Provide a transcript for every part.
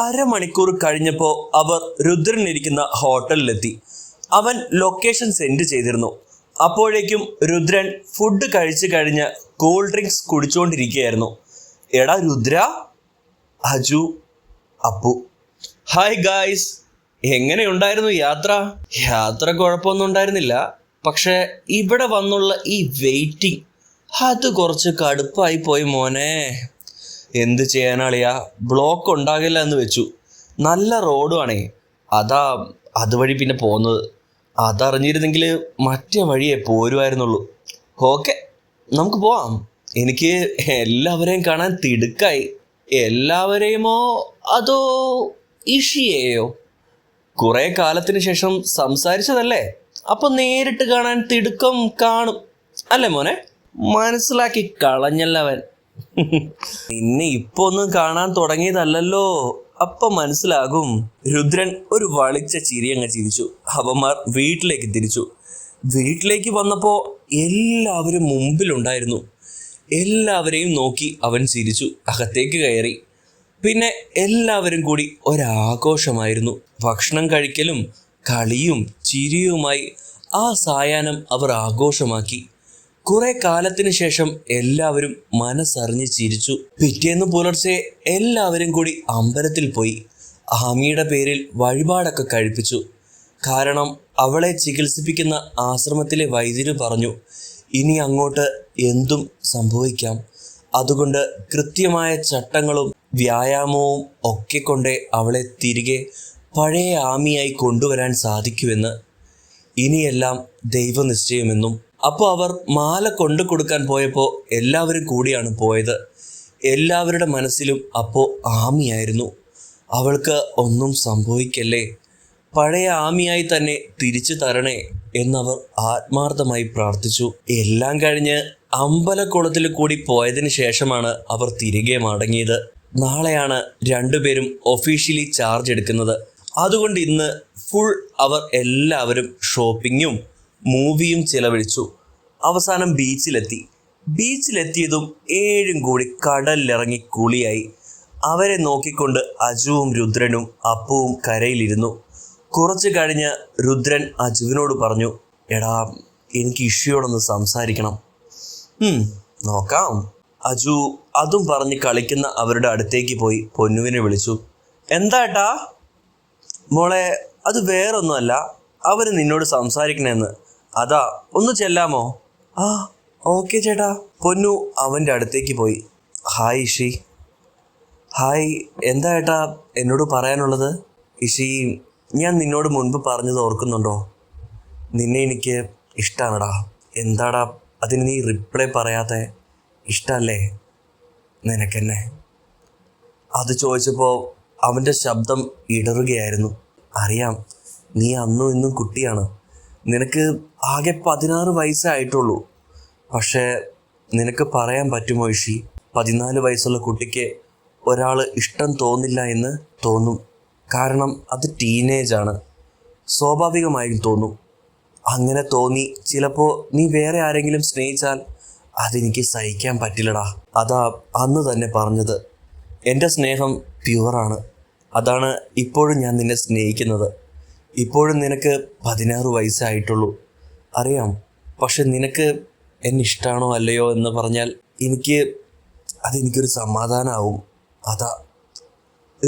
അരമണിക്കൂർ കഴിഞ്ഞപ്പോൾ അവർ രുദ്രൻ ഇരിക്കുന്ന ഹോട്ടലിലെത്തി. അവൻ ലൊക്കേഷൻ സെൻഡ് ചെയ്തിരുന്നു. അപ്പോഴേക്കും രുദ്രൻ ഫുഡ് കഴിച്ചു കഴിഞ്ഞ് കൂൾ ഡ്രിങ്ക്സ് കുടിച്ചുകൊണ്ടിരിക്കുകയായിരുന്നു എടാ രുദ്ര അജു അപ്പു ഹായ് ഗായ്സ് എങ്ങനെയുണ്ടായിരുന്നു യാത്ര? യാത്ര കുഴപ്പമൊന്നും ഉണ്ടായിരുന്നില്ല. പക്ഷേ ഇവിടെ വന്നുള്ള ഈ വെയിറ്റിംഗ് അത് കുറച്ച് കടുപ്പായി പോയി മോനെ. എന്ത് ചെയ്യാനാളിയാ ബ്ലോക്ക് ഉണ്ടാകില്ല എന്ന് വെച്ചു. നല്ല റോഡുമാണേ അതാ അതുവഴി പിന്നെ പോകുന്നത് അതറിഞ്ഞിരുന്നെങ്കിൽ മറ്റേ വഴിയേ പോരുമായിരുന്നുള്ളൂ ഓക്കെ നമുക്ക് പോവാം. എനിക്ക് എല്ലാവരെയും കാണാൻ തിടുക്കായി. എല്ലാവരെയുമോ? അതോ ഇഷിയെയോ? കുറേ കാലത്തിന് ശേഷം സംസാരിച്ചതല്ലേ? അപ്പൊ നേരിട്ട് കാണാൻ തിടുക്കം കാണും. അല്ലേ മോനെ? മനസ്സിലാക്കി കളഞ്ഞല്ലവൻ. നിന്നെ ഇപ്പൊ ഒന്നും കാണാൻ തുടങ്ങിയതല്ലല്ലോ. അപ്പൊ മനസ്സിലാകും രുദ്രൻ ഒരു വളിച്ച ചിരി അങ്ങ് ചിരിച്ചു. അവന്മാർ വീട്ടിലേക്ക് തിരിച്ചു. വീട്ടിലേക്ക് വന്നപ്പോ എല്ലാവരും മുമ്പിലുണ്ടായിരുന്നു. എല്ലാവരെയും നോക്കി അവൻ ചിരിച്ചു. അകത്തേക്ക് കയറി. പിന്നെ എല്ലാവരും കൂടി ഒരാഘോഷമായിരുന്നു. ഭക്ഷണം കഴിക്കലും കളിയും ചിരിയുമായി ആ സായാഹ്നം അവർ ആഘോഷമാക്കി. കുറെ കാലത്തിന് ശേഷം എല്ലാവരും മനസ്സറിഞ്ഞ് ചിരിച്ചു. പിറ്റേന്ന് പുലർച്ചെ എല്ലാവരും കൂടി അമ്പലത്തിൽ പോയി. ആമിയുടെ പേരിൽ വഴിപാടൊക്കെ കഴിപ്പിച്ചു. കാരണം അവളെ ചികിത്സിപ്പിക്കുന്ന ആശ്രമത്തിലെ വൈദ്യര് പറഞ്ഞു ഇനി അങ്ങോട്ട് എന്തും സംഭവിക്കാം. അതുകൊണ്ട് കൃത്യമായ ചട്ടങ്ങളും വ്യായാമവും ഒക്കെ കൊണ്ടേ അവളെ തിരികെ പഴയ ആമിയായി കൊണ്ടുവരാൻ സാധിക്കുമെന്ന്. ഇനിയെല്ലാം ദൈവനിശ്ചയമെന്നും അപ്പോൾ അവർ മാല കൊണ്ടു കൊടുക്കാൻ പോയപ്പോൾ എല്ലാവരും കൂടിയാണ് പോയത്. എല്ലാവരുടെ മനസ്സിലും അപ്പോൾ ആമിയായിരുന്നു. അവൾക്ക് ഒന്നും സംഭവിക്കല്ലേ? പഴയ ആമിയായി തന്നെ തിരിച്ചു തരണേ എന്നവർ ആത്മാർത്ഥമായി പ്രാർത്ഥിച്ചു. എല്ലാം കഴിഞ്ഞ് അമ്പലക്കുളത്തിൽ കൂടി പോയതിന് ശേഷമാണ് അവർ തിരികെ മടങ്ങിയത്. നാളെയാണ് രണ്ടുപേരും ഒഫീഷ്യലി ചാർജ് എടുക്കുന്നത്. അതുകൊണ്ട് ഇന്ന് ഫുൾ അവർ എല്ലാവരും ഷോപ്പിങ്ങും മൂവിയും ചിലവഴിച്ചു. അവസാനം ബീച്ചിലെത്തി. ബീച്ചിലെത്തിയതും ഏഴും കൂടി കടലിലിറങ്ങി കുളിയായി. അവരെ നോക്കിക്കൊണ്ട് അജുവും രുദ്രനും അപ്പുവും കരയിലിരുന്നു. കുറച്ച് കഴിഞ്ഞ് രുദ്രൻ അജുവിനോട് പറഞ്ഞു എടാ എനിക്ക് ഇഷ്യോടൊന്ന് സംസാരിക്കണം. "ഉം, നോക്കാം. അജു അതും പറഞ്ഞ് കളിക്കുന്ന അവരുടെ അടുത്തേക്ക് പോയി പൊന്നുവിനെ വിളിച്ചു. എന്താ ഏട്ടാ? മോളെ അത് വേറൊന്നുമല്ല. അവർ നിന്നോട് സംസാരിക്കണെന്ന്. അതാ ഒന്ന് ചെല്ലാമോ? ആ ഓക്കെ ചേട്ടാ. പൊന്നു അവന്റെ അടുത്തേക്ക് പോയി. ഹായ് ഇഷി. ഹായ് എന്താ ഏട്ടാ എന്നോട് പറയാനുള്ളത്? ഇഷി ഞാൻ നിന്നോട് മുൻപ് പറഞ്ഞത് ഓർക്കുന്നുണ്ടോ? നിന്നെ എനിക്ക് ഇഷ്ടമാണടാ എന്താടാ അതിന് നീ റിപ്ലൈ പറയാത്ത? ഇഷ്ടമല്ലേ നിനക്കെന്നെ. അത് ചോദിച്ചപ്പോൾ അവന്റെ ശബ്ദം ഇടറുകയായിരുന്നു. അറിയാം നീ അന്നും ഇന്നും കുട്ടിയാണ്. നിനക്ക് ആകെ പതിനാറ് വയസ്സായിട്ടുള്ളൂ. പക്ഷേ നിനക്ക് പറയാൻ പറ്റുമോ ഇഷി? പതിനാല് വയസ്സുള്ള കുട്ടിക്ക് ഒരാൾ ഇഷ്ടം തോന്നില്ല എന്ന് തോന്നും. കാരണം അത് ടീനേജാണ്. സ്വാഭാവികമായും തോന്നും. അങ്ങനെ തോന്നി ചിലപ്പോൾ നീ വേറെ ആരെങ്കിലും സ്നേഹിച്ചാൽ അതെനിക്ക് സഹിക്കാൻ പറ്റില്ലടാ. അതാ അന്ന് തന്നെ പറഞ്ഞത്. എന്റെ സ്നേഹം പ്യുവറാണ്. അതാണ് ഇപ്പോഴും ഞാൻ നിന്നെ സ്നേഹിക്കുന്നത്. ഇപ്പോഴും നിനക്ക് പതിനാറ് വയസ്സായിട്ടുള്ളൂ. അറിയാം. പക്ഷെ നിനക്ക് എന്നെ ഇഷ്ടമാണോ അല്ലയോ എന്ന് പറഞ്ഞാൽ എനിക്ക് അതെനിക്കൊരു സമാധാനമാവും അതാ.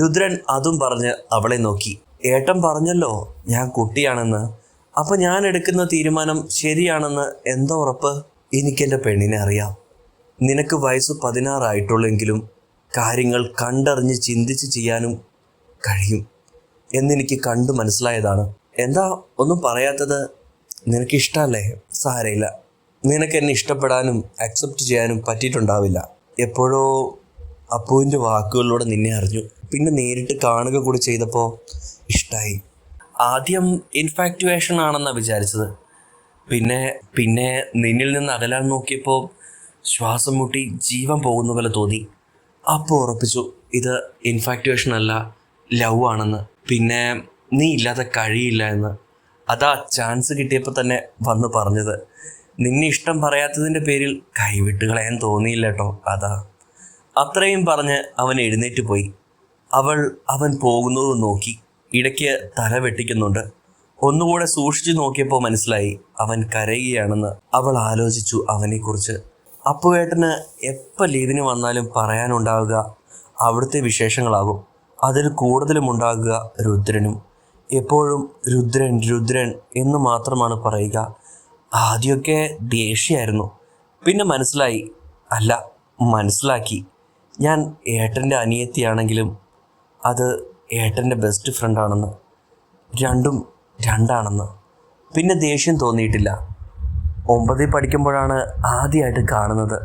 രുദ്രൻ അതും പറഞ്ഞ് അവളെ നോക്കി. ഏട്ടൻ പറഞ്ഞല്ലോ ഞാൻ കുട്ടിയാണെന്ന്. അപ്പൊ ഞാൻ എടുക്കുന്ന തീരുമാനം ശരിയാണെന്ന് എന്താ ഉറപ്പ്? എനിക്കെന്റെ പെണ്ണിനെ അറിയാം. നിനക്ക് വയസ്സ് പതിനാറായിട്ടുള്ളെങ്കിലും കാര്യങ്ങൾ കണ്ടറിഞ്ഞ് ചിന്തിച്ച് ചെയ്യാനും കഴിയും. എന്നെനിക്ക് കണ്ടു മനസ്സിലായതാണ്. എന്താ ഒന്നും പറയാത്തത്? നിനക്ക് ഇഷ്ടമല്ലേ സാരയില്ല. നിനക്ക് എന്നെ ഇഷ്ടപ്പെടാനും അക്സെപ്റ്റ് ചെയ്യാനും പറ്റിയിട്ടുണ്ടാവില്ല. എപ്പോഴോ അപ്പുവിന്റെ വാക്കുകളിലൂടെ നിന്നെ അറിഞ്ഞു. പിന്നെ നേരിട്ട് കാണുക കൂടി ചെയ്തപ്പോൾ ഇഷ്ടമായി ആദ്യം ഇൻഫാക്റ്റുവേഷൻ ആണെന്നാണ് വിചാരിച്ചത്. പിന്നെ പിന്നെ നിന്നിൽ നിന്ന് അകലാൻ നോക്കിയപ്പോൾ ശ്വാസം മുട്ടി ജീവൻ പോകുന്ന പോലെ തോന്നി. അപ്പോൾ ഉറപ്പിച്ചു ഇത് ഇൻഫാക്റ്റുവേഷൻ അല്ല ലവ് ആണെന്ന്. പിന്നെ നീ ഇല്ലാതെ കഴിയില്ല എന്ന്. അതാ ചാൻസ് കിട്ടിയപ്പോൾ തന്നെ വന്ന് പറഞ്ഞത്. നിന്നെ ഇഷ്ടം പറയാത്തതിന്റെ പേരിൽ കൈവിട്ട് കളയാൻ തോന്നിയില്ല കേട്ടോ അതാ. അത്രയും പറഞ്ഞ് അവൻ എഴുന്നേറ്റ് പോയി. അവൾ അവൻ പോകുന്നത് നോക്കി. ഇടയ്ക്ക് തല വെട്ടിക്കുന്നുണ്ട്. ഒന്നുകൂടെ സൂക്ഷിച്ചു നോക്കിയപ്പോൾ മനസ്സിലായി അവൻ കരയുകയാണെന്ന്. അവൾ ആലോചിച്ചു അവനെക്കുറിച്ച്. അപ്പുവേട്ടന് എപ്പോൾ ലീവിന് വന്നാലും പറയാനുണ്ടാവുക. അവിടുത്തെ വിശേഷങ്ങളാകും. അതിൽ കൂടുതലും ഉണ്ടാകുക രുദ്രനും. എപ്പോഴും രുദ്രൻ രുദ്രൻ എന്ന് മാത്രമാണ് പറയുക. ആദ്യമൊക്കെ ദേഷ്യമായിരുന്നു. പിന്നെ മനസ്സിലായി. അല്ല മനസ്സിലാക്കി. ഞാൻ ഏട്ടന്റെ അനിയത്തിയാണെങ്കിലും അത് ഏട്ടന്റെ ബെസ്റ്റ് ഫ്രണ്ടാണെന്ന് രണ്ടും രണ്ടാണെന്ന്. പിന്നെ ദേഷ്യം തോന്നിയിട്ടില്ല. ഒമ്പതിൽ പഠിക്കുമ്പോഴാണ് ആദ്യമായിട്ട് കാണുന്നത്.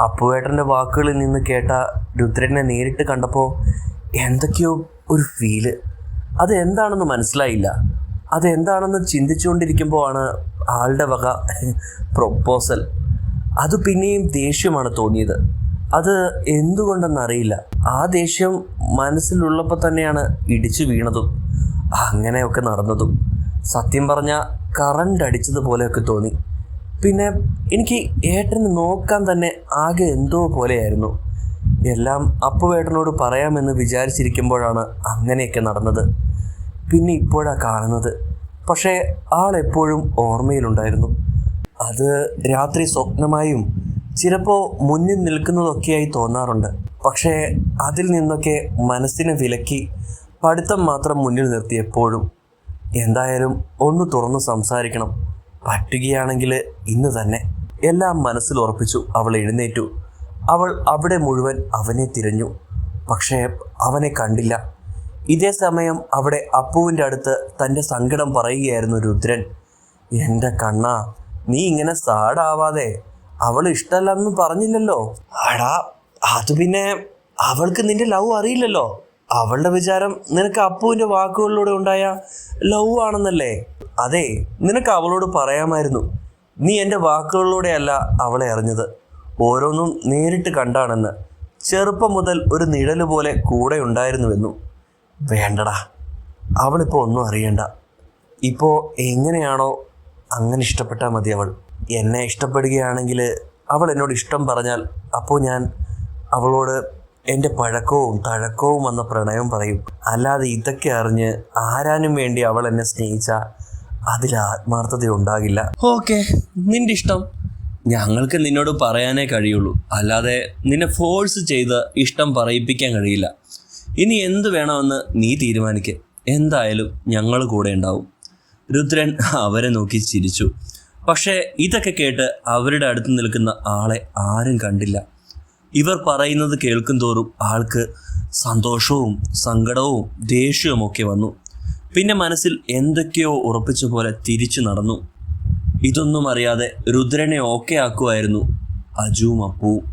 അപ്പുവേട്ടന്റെ വാക്കുകളിൽ നിന്ന് കേട്ട രുദ്രനെ നേരിട്ട് കണ്ടപ്പോൾ എന്തൊക്കെയോ ഒരു ഫീൽ അത് എന്താണെന്ന് മനസ്സിലായില്ല. അതെന്താണെന്ന് ചിന്തിച്ചുകൊണ്ടിരിക്കുമ്പോൾ ആണ് ആളുടെ വക പ്രൊപ്പോസൽ അത് പിന്നെയും ദേഷ്യമാണ് തോന്നിയത്. അത് എന്തുകൊണ്ടെന്നറിയില്ല. ആ ദേഷ്യം മനസ്സിലുള്ളപ്പോൾ തന്നെയാണ് ഇടിച്ചു വീണതും അങ്ങനെയൊക്കെ നടന്നതും. സത്യം പറഞ്ഞ കറണ്ട് അടിച്ചതുപോലെയൊക്കെ തോന്നി. പിന്നെ എനിക്ക് ഏട്ടനെ നോക്കാൻ തന്നെ ആകെ എന്തോ പോലെയായിരുന്നു. എല്ലാം അപ്പുവേട്ടനോട് പറയാമെന്ന് വിചാരിച്ചിരിക്കുമ്പോഴാണ് അങ്ങനെയൊക്കെ നടന്നത്. പിന്നെ ഇപ്പോഴാണ് കാണുന്നത്. പക്ഷേ ആളെപ്പോഴും ഓർമ്മയിലുണ്ടായിരുന്നു. അത് രാത്രി സ്വപ്നമായും ചിലപ്പോൾ മുന്നിൽ നിൽക്കുന്നതൊക്കെയായി തോന്നാറുണ്ട്. പക്ഷേ അതിൽ നിന്നൊക്കെ മനസ്സിനെ വിലക്കി പഠിത്തം മാത്രം മുന്നിൽ നിർത്തിയപ്പോഴും എന്തായാലും ഒന്ന് തുറന്ന് സംസാരിക്കണം. പറ്റുകയാണെങ്കിൽ ഇന്ന് തന്നെ. എല്ലാം മനസ്സിൽ ഉറപ്പിച്ചു അവൾ എഴുന്നേറ്റു. അവൾ അവിടെ മുഴുവൻ അവനെ തിരഞ്ഞു. പക്ഷേ അവനെ കണ്ടില്ല. ഇതേ സമയം അവിടെ അപ്പുവിന്റെ അടുത്ത് തന്റെ സങ്കടം പറയുകയായിരുന്നു രുദ്രൻ. എന്റെ കണ്ണ നീ ഇങ്ങനെ സാഡാവാതെ അവൾ ഇഷ്ടമല്ലെന്ന് പറഞ്ഞില്ലല്ലോ? ആടാ അത് പിന്നെ അവൾക്ക് നിന്റെ ലവ് അറിയില്ലല്ലോ. അവളുടെ വിചാരം നിനക്ക് അപ്പുവിന്റെ വാക്കുകളിലൂടെ ഉണ്ടായ ലവ് ആണെന്നല്ലേ? അതെ നിനക്ക് അവളോട് പറയാമായിരുന്നു. നീ എന്റെ വാക്കുകളിലൂടെയല്ല അവളെ അറിഞ്ഞത്. ഓരോന്നും നേരിട്ട് കണ്ടാണെന്ന് ചെറുപ്പം മുതൽ ഒരു നിഴൽ പോലെ കൂടെ ഉണ്ടായിരുന്നുവെന്നും. വേണ്ടടാ അവളിപ്പോൾ ഒന്നും അറിയണ്ട. ഇപ്പോൾ എങ്ങനെയാണോ അങ്ങനെ ഇഷ്ടപ്പെട്ടാൽ മതി അവൾ. എന്നെ ഇഷ്ടപ്പെടുകയാണെങ്കിൽ അവൾ എന്നോട് ഇഷ്ടം പറഞ്ഞാൽ അപ്പോൾ ഞാൻ അവളോട് എന്റെ പഴക്കവും തഴക്കവും വന്ന പ്രണയം പറയും. അല്ലാതെ ഇതൊക്കെ അറിഞ്ഞ് ആരാനും വേണ്ടി അവൾ എന്നെ സ്നേഹിച്ച അതിൽ ആത്മാർത്ഥത ഉണ്ടാകില്ല. ഓക്കെ നിന്റെ ഇഷ്ടം. ഞങ്ങൾക്ക് നിന്നോട് പറയാനേ കഴിയുള്ളൂ. അല്ലാതെ നിന്നെ ഫോഴ്സ് ചെയ്ത് ഇഷ്ടം പറയിപ്പിക്കാൻ കഴിയില്ല. ഇനി എന്ത് വേണമെന്ന് നീ തീരുമാനിക്ക്. എന്തായാലും ഞങ്ങൾ കൂടെ ഉണ്ടാവും. രുദ്രൻ അവരെ നോക്കി ചിരിച്ചു. പക്ഷേ ഇതൊക്കെ കേട്ട് അവരുടെ അടുത്ത് നിൽക്കുന്ന ആളെ ആരും കണ്ടില്ല. ഇവർ പറയുന്നത് കേൾക്കും തോറും ആൾക്ക് സന്തോഷവും സങ്കടവും ദേഷ്യവും ഒക്കെ വന്നു. പിന്നെ മനസ്സിൽ എന്തൊക്കെയോ ഉറപ്പിച്ച പോലെ തിരിച്ചു നടന്നു. ഇതൊന്നും അറിയാതെ രുദ്രനെ ഓക്കെ ആക്കുമായിരുന്നു അജുവും അപ്പുവും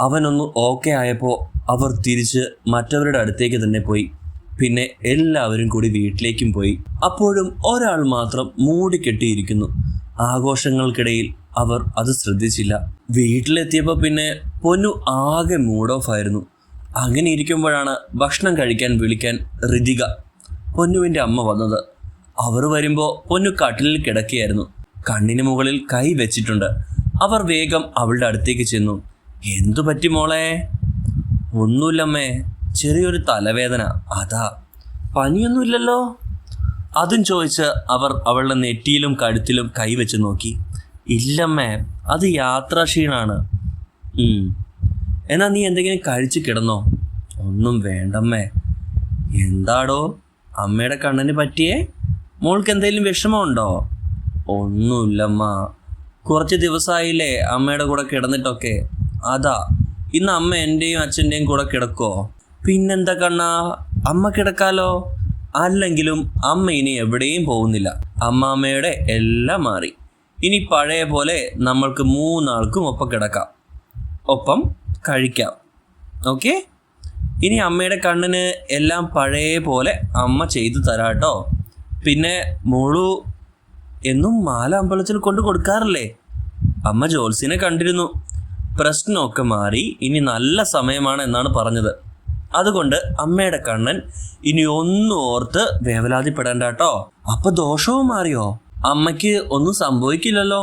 അവനൊന്ന് ഓക്കെ ആയപ്പോൾ അവർ തിരിച്ച് മറ്റവരുടെ അടുത്തേക്ക് തന്നെ പോയി. പിന്നെ എല്ലാവരും കൂടി വീട്ടിലേക്കും പോയി. അപ്പോഴും ഒരാൾ മാത്രം മൂടിക്കെട്ടിയിരിക്കുന്നു ആഘോഷങ്ങൾക്കിടയിൽ അവർ അത് ശ്രദ്ധിച്ചില്ല. വീട്ടിലെത്തിയപ്പോൾ പിന്നെ പൊന്നു ആകെ മൂഡ് ഓഫ് ആയിരുന്നു. അങ്ങനെ ഇരിക്കുമ്പോഴാണ് ഭക്ഷണം കഴിക്കാൻ വിളിക്കാൻ ഋതിക പൊന്നുവിന്റെ അമ്മ വന്നത്. അവർ വരുമ്പോൾ പൊന്നു കട്ടിലിൽ കിടക്കുകയായിരുന്നു. കണ്ണിന് മുകളിൽ കൈ വെച്ചിട്ടുണ്ട്. അവർ വേഗം അവളുടെ അടുത്തേക്ക് ചെന്നു. എന്തു പറ്റി മോളെ? ഒന്നുമില്ലമ്മേ ചെറിയൊരു തലവേദന. അതാ. പനിയൊന്നുമില്ലല്ലോ? അതും ചോദിച്ച് അവർ അവളുടെ നെറ്റിയിലും കഴുത്തിലും കൈവച്ച് നോക്കി. ഇല്ലമ്മേ അത് യാത്രാക്ഷീണാണ്. എന്നാ നീ എന്തെങ്കിലും കഴിച്ച് കിടന്നോ? ഒന്നും വേണ്ടമ്മേ. എന്താടോ? അമ്മയുടെ കണ്ണിന് പറ്റിയേ? മോൾക്ക് എന്തെങ്കിലും വിഷമമുണ്ടോ? ഒന്നുമില്ലമ്മ. കുറച്ച് ദിവസമായില്ലേ അമ്മയുടെ കൂടെ കിടന്നിട്ടൊക്കെ. അതാ ഇന്ന് അമ്മ എന്റെയും അച്ഛന്റെയും കൂടെ കിടക്കോ പിന്നെന്താ കണ്ണാ അമ്മ കിടക്കാലോ? അല്ലെങ്കിലും അമ്മ ഇനി എവിടെയും പോകുന്നില്ല. അമ്മാമ്മയുടെ എല്ലാം മാറി. ഇനി പഴയ പോലെ നമ്മൾക്ക് മൂന്നാൾക്കും ഒപ്പം കിടക്കാം. ഒപ്പം കഴിക്കാം. ഓക്കെ? ഇനി അമ്മയുടെ കണ്ണിന് എല്ലാം പഴയ പോലെ അമ്മ ചെയ്തു തരാട്ടോ. പിന്നെ മോളു എന്നും മാല അമ്പലത്തിൽ കൊണ്ട് കൊടുക്കാറില്ലേ? അമ്മ ജോൽസിനെ കണ്ടിരുന്നു. പ്രശ്നമൊക്കെ മാറി ഇനി നല്ല സമയമാണ് എന്നാണ് പറഞ്ഞത്. അതുകൊണ്ട് അമ്മയുടെ കണ്ണൻ ഇനി ഒന്നും ഓർത്ത് വേവലാതിപ്പെടേണ്ട കേട്ടോ. അപ്പൊ ദോഷവും മാറിയോ? അമ്മയ്ക്ക് ഒന്നും സംഭവിക്കില്ലല്ലോ?